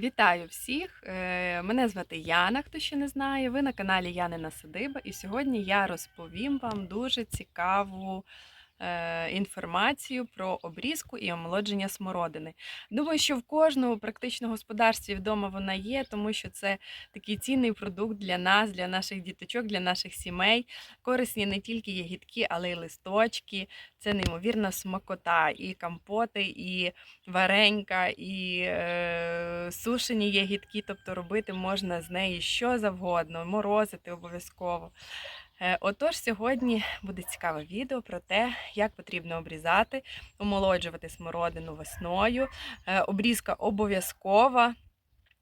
Вітаю всіх! Е, Мене звати Яна, хто ще не знає. Ви на каналі Янина Садиба, і сьогодні я розповім вам дуже цікаву інформацію про обрізку і омолодження смородини. Думаю, що в кожному практично господарстві вдома вона є, тому що це такий цінний продукт для нас, для наших діточок, для наших сімей. Корисні не тільки ягідки, але й листочки. Це неймовірна смакота, і компоти, і варенька, і е, сушені ягідки, тобто робити можна з неї що завгодно, морозити обов'язково. Е, Отож, сьогодні буде цікаве відео про те, як потрібно обрізати, омолоджувати смородину весною. Е, Обрізка обов'язкова.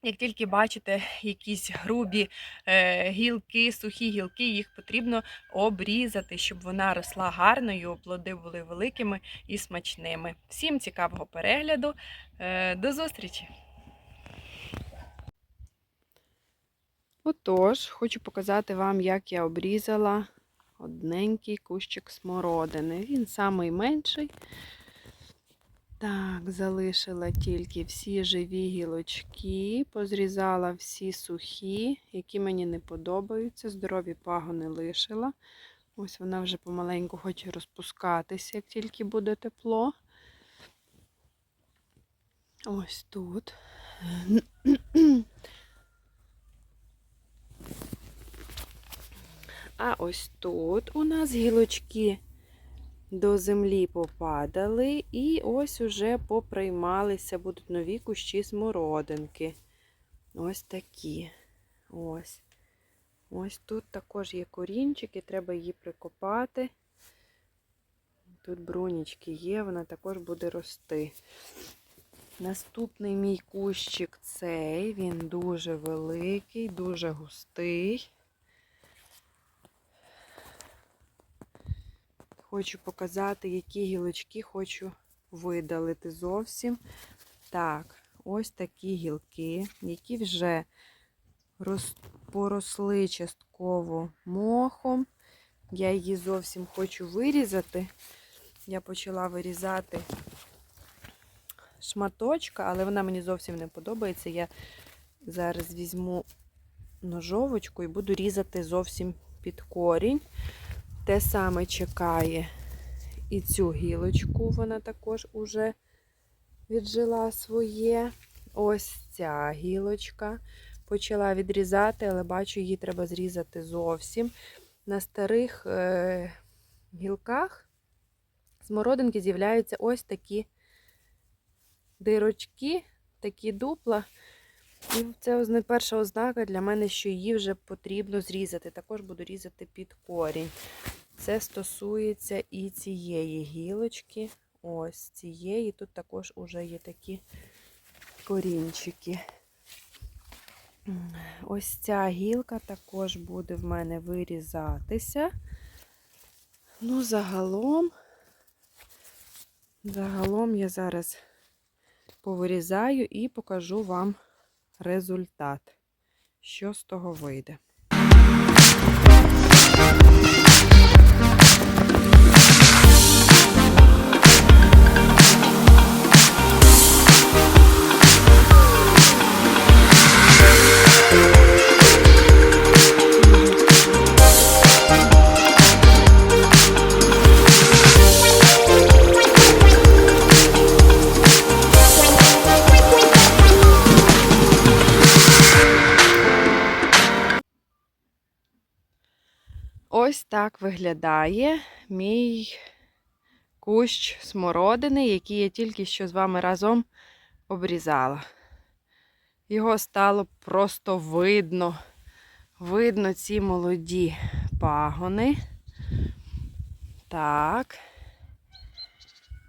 Як тільки бачите якісь грубі е, гілки, сухі гілки, їх потрібно обрізати, щоб вона росла гарною, плоди були великими і смачними. Всім цікавого перегляду. До зустрічі! Отож, хочу показати вам, як я обрізала одненький кущик смородини. Він самий менший. Так, залишила тільки всі живі гілочки, позрізала всі сухі, які мені не подобаються. Здорові пагони лишила. Ось вона вже помаленьку хоче розпускатися, як тільки буде тепло. Ось тут. А ось тут у нас гілочки до землі попадали, і ось уже поприймалися, будуть нові кущі смородинки. Ось такі. Ось. Ось тут також є корінчики, треба її прикопати. Тут брунічки є, вона також буде рости. Наступний мій кущик цей, він дуже великий, дуже густий. Хочу показати, які гілочки хочу видалити зовсім. Так, ось такі гілки, які вже поросли частково мохом. Я її зовсім хочу вирізати. Я почала вирізати шматочка, але вона мені зовсім не подобається. Я зараз візьму ножовочку і буду різати зовсім під корінь. Те саме чекає і цю гілочку, вона також уже віджила своє. Ось ця гілочка. Почала відрізати, але бачу, її треба зрізати зовсім. На старих е, гілках смородинки з'являються ось такі дирочки, такі дупла. І це перша ознака для мене, що її вже потрібно зрізати. Також буду різати під корінь. Це стосується і цієї гілочки. Ось цієї. Тут також уже є такі корінчики. Ось ця гілка також буде в мене вирізатися. Ну, загалом, загалом я зараз повирізаю і покажу вам результат, що з того вийде. Так виглядає мій кущ смородини, який я тільки що з вами разом обрізала. Його стало просто видно. Видно ці молоді пагони. Так.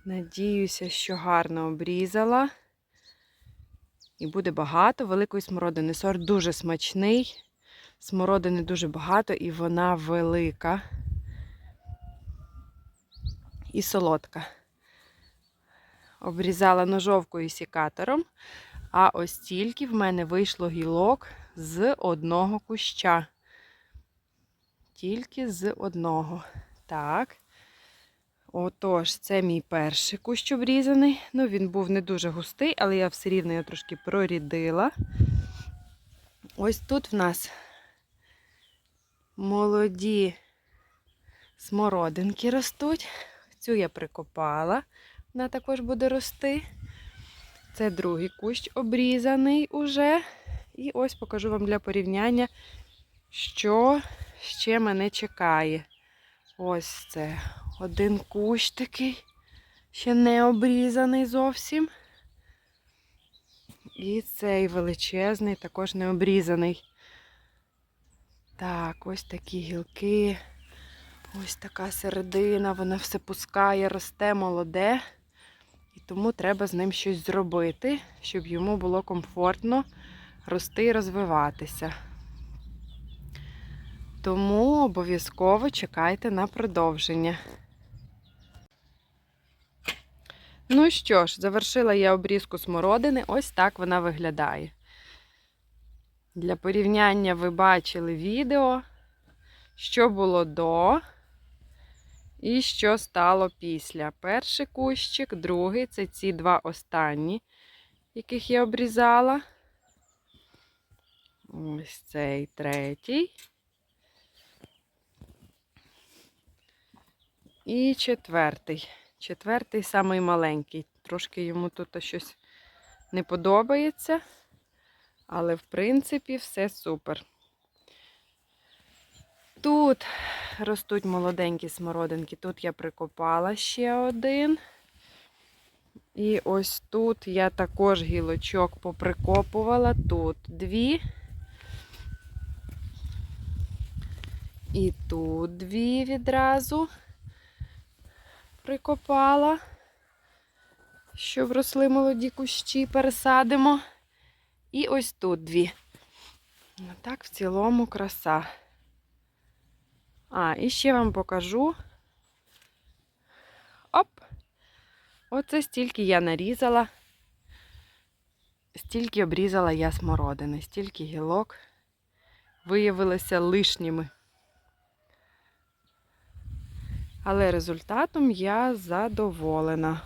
Надіюся, що гарно обрізала. І буде багато великої смородини. Сорт дуже смачний. Смородини дуже багато і вона велика і солодка. Обрізала ножовкою і сікатором, а ось тільки в мене вийшло гілок з одного куща. Тільки з одного. Так. Отож, це мій перший кущ обрізаний. Ну, він був не дуже густий, але я все рівно його трошки прорідила. Ось тут в нас молоді смородинки ростуть. Цю я прикопала, вона також буде рости. Це другий кущ обрізаний уже. І ось покажу вам для порівняння, що ще мене чекає. Ось це один кущ такий, ще не обрізаний зовсім. І цей величезний, також не обрізаний. Так, ось такі гілки. Ось така середина, вона все пускає, росте молоде. І тому треба з ним щось зробити, щоб йому було комфортно рости і розвиватися. Тому обов'язково чекайте на продовження. Ну що ж, завершила я обрізку смородини. Ось так вона виглядає. Для порівняння ви бачили відео, що було до і що стало після. Перший кущик, другий це ці два останні, яких я обрізала. Ось цей третій. І четвертий. Четвертий самий маленький. Трошки йому тут щось не подобається. Але, в принципі, все супер. Тут ростуть молоденькі смородинки. Тут я прикопала ще один. І ось тут я також гілочок поприкопувала. Тут дві. І тут дві відразу прикопала, щоб росли молоді кущі, пересадимо. І ось тут дві. Так, в цілому краса. А, і ще вам покажу. Оп! Оце стільки я нарізала, стільки обрізала я смородини, стільки гілок виявилися лишніми. Але результатом я задоволена.